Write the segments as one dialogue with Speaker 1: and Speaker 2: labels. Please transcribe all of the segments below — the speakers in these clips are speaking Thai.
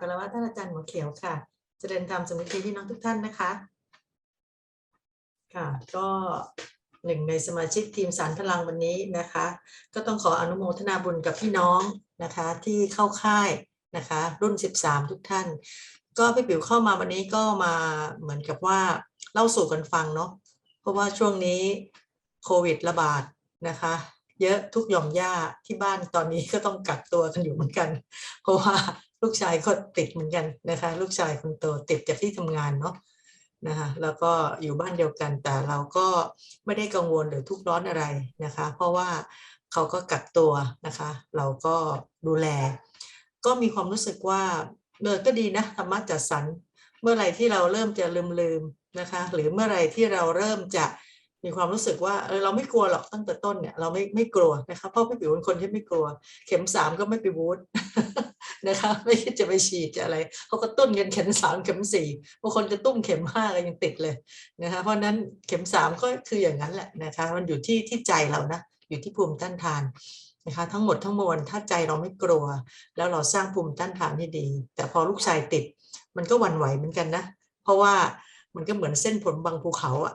Speaker 1: คารวะท่านอาจารย์หมอเขียวค่ะจเจริญธรรมสมฤทธิพี่น้องทุกท่านนะคะ ค่ะ ก็หนึ่งในสมาชิกทีมสารพลังวันนี้นะคะ ก็ต้องขออนุโมทนาบุญกับพี่น้องนะคะ ที่เข้าค่ายนะคะ รุ่น 13 ทุกท่าน ก็พี่ปิ๋วเข้ามาวันนี้ก็มาเหมือนกับว่าเล่าสู่กันฟังเนาะเพราะว่าช่วงนี้โควิดระบาดนะคะ เยอะทุกยอมย่าที่บ้านตอนนี้ก็ต้องกักตัวกันอยู่เหมือนกัน เพราะว่าลูกชายก็ติดเหมือนกันนะคะ ลูกชายคนโตติดจากที่ทำงานเนาะนะคะแล้วก็อยู่บ้านเดียวกันแต่เราก็ไม่ได้กังวลหรือทุกข์ร้อนอะไรนะคะ เพราะว่าเขาก็กักตัวนะคะ เราก็ดูแล ก็มีความรู้สึกว่าเออก็ดีนะธรรมะจัดสรรเมื่อไรที่เราเริ่มจะลืมลืมๆนะคะ หรือเมื่อไรที่เราเริ่มจะ มีความรู้สึกว่าเออเราไม่กลัวหรอกตั้งแต่ต้นเนี่ยเราไม่ไม่กลัวนะคะเพราะพี่ปิ๋วเป็นคนที่ไม่กลัว เข็มสามก็ไม่ไปบูธนะคะไม่คิดจะไปฉีดจะอะไรเขาก็ตุ้นกันเข็มสามเข็มสี่บางคนจะตุ้มเข็มห้าก็ยังติดเลยนะคะเพราะนั้นเข็มสามก็คืออย่างนั้นแหละนะคะมันอยู่ที่ที่ใจเรานะอยู่ที่ภูมิต้านทานนะคะทั้งหมดทั้งมวลถ้าใจเราไม่กลัว แล้วเราสร้างภูมิต้านทานที่ดี แต่พอลูกชายติด มันก็วันไหวเหมือนกันนะ เพราะว่ามันก็เหมือนเส้นผลบางภูเขาอะ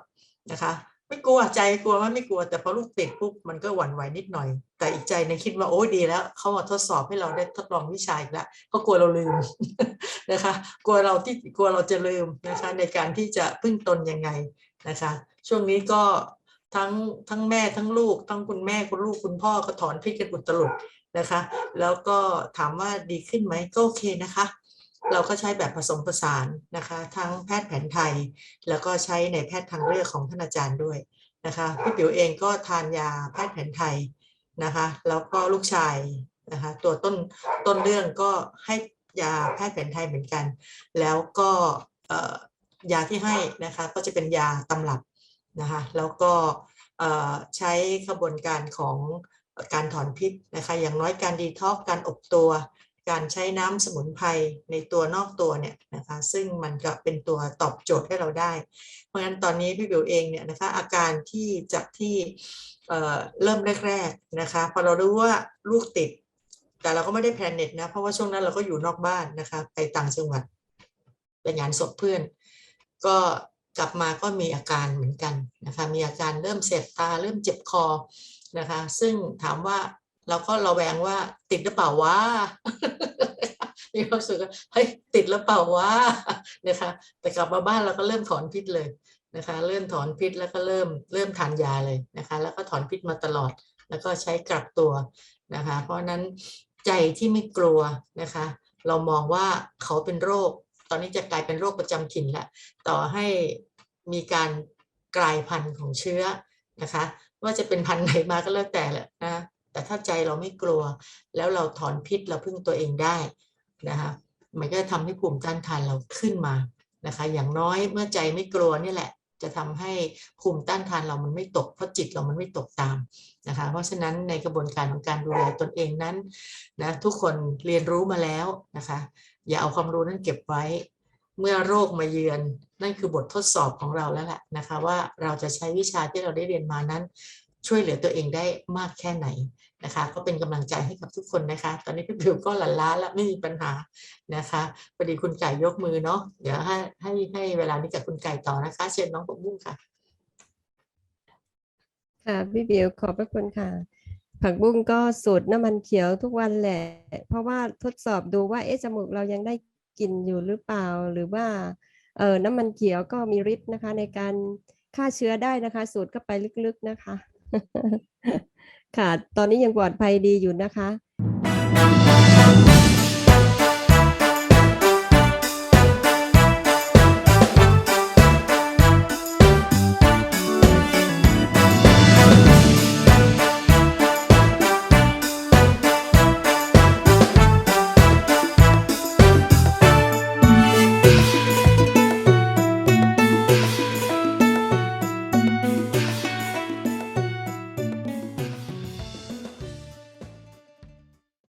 Speaker 1: นะคะ ไม่กลัวใจกลัวว่าไม่กลัว แต่พอลูกติดปุ๊บมันก็หวั่นไหวนิดหน่อย แต่อีกใจในคิดว่าโอ้ดีแล้วเขามาทดสอบให้เราได้ทดลองวิชาอีกแล้วเขากลัวเราลืมนะคะ กลัวเราที่กลัวเราจะลืมนะคะ ในการที่จะพึ่งตนยังไงนะคะ ช่วงนี้ก็ทั้งทั้งแม่ทั้งลูกทั้งคุณแม่คุณลูกคุณพ่อก็ถอนพิษกันอุตลุดนะคะ แล้วก็ถามว่าดีขึ้นไหมก็โอเคนะคะ เราก็ใช้แบบผสมผสานนะคะ ทั้งแพทย์แผนไทย แล้วก็ใช้ในแพทย์ทางเลือกของท่านอาจารย์ด้วยนะคะพี่ปิ๋วเองก็ทานยาแพทย์แผนไทยนะคะ แล้วก็ลูกชายนะคะตัวต้นต้นเรื่องก็ให้ยาแพทย์แผนไทยเหมือนกัน แล้วก็ยาที่ให้นะคะก็จะเป็นยาตำรับนะคะแล้วก็ใช้ขบวนการของการถอนพิษนะคะอย่างน้อยการดีท็อกการอบตัว การใช้น้ำสมุนไพรในตัวนอกตัวเนี่ยนะคะซึ่งมันก็เป็นตัวตอบโจทย์ให้เราได้ เพราะฉะนั้นตอนนี้พี่บิวเองเนี่ยนะคะอาการที่จากที่เเริ่มแรกๆนะคะพอเรารู้ว่าลูกติด แต่เราก็ไม่ได้แพลนเน็ตนะเพราะว่าช่วงนั้นเราก็อยู่นอกบ้านนะคะไปต่างจังหวัดไปงานศพเพื่อน ก็กลับมาก็มีอาการเหมือนกันนะคะมีอาการเริ่มเสบตาเริ่มเจ็บคอนะคะซึ่งถามว่า เราก็ระแวงว่าติดหรือเปล่าวะมีความสึกว่าเฮ้ยติดหรือเปล่าวะนะคะ แต่กลับมาบ้านเราก็เริ่มถอนพิษเลยนะคะ เริ่มถอนพิษแล้วก็เริ่มเริ่มทานยาเลยนะคะ แล้วก็ถอนพิษมาตลอด แล้วก็ใช้กลับตัวนะคะ เพราะนั้นใจที่ไม่กลัวนะคะ เรามองว่าเขาเป็นโรค ตอนนี้จะกลายเป็นโรคประจำถิ่นล้วต่อให้มีการกลายพันธุ์ของเชื้อนะคะ ว่าจะเป็นพันธุ์ไหนมาก็แล้วแต่แหละนะ แต่ถ้าใจเราไม่กลัว แล้วเราถอนพิษเราพึ่งตัวเองได้นะคะมันก็จะทำให้ภูมิต้านทานเราขึ้นมานะคะ อย่างน้อยเมื่อใจไม่กลัวนี่แหละ จะทำให้ภูมิต้านทานเรามันไม่ตกเพราะจิตเรามันไม่ตกตามนะคะ เพราะฉะนั้นในกระบวนการของการดูแลตนเองนั้นนะทุกคนเรียนรู้มาแล้วนะคะ อย่าเอาความรู้นั้นเก็บไว้ เมื่อโรคมาเยือนนั่นคือบททดสอบของเราแล้วแหละนะคะ ว่าเราจะใช้วิชาที่เราได้เรียนมานั้น ช่วยเหลือตัวเองได้มากแค่ไหนนะคะ ก็เป็นกำลังใจให้กับทุกคนนะคะ ตอนนี้พี่ผิวก็หลั่นล้าแล้วไม่มีปัญหานะคะพอดีคุณไก่ยกมือเนาะเดี๋ยวให้ให้ให้เวลานี้กับคุณไก่ต่อนะคะ เชิญน้องปกบุ้งค่ะ
Speaker 2: ค่ะพี่บิวขอบพระคุณค่ะ ผักบุ้งก็สูตรน้ำมันเขียวทุกวันแหละ เพราะว่าทดสอบดูว่าเอ๊ะจมูกเรายังได้กลิ่นอยู่หรือเปล่า หรือว่าเออน้ำมันเขียวก็มีฤทธิ์นะคะ ในการฆ่าเชื้อได้นะคะ สูตรก็ไปลึกๆนะคะ ค่ะ ตอนนี้ยังปลอดภัยดีอยู่นะคะ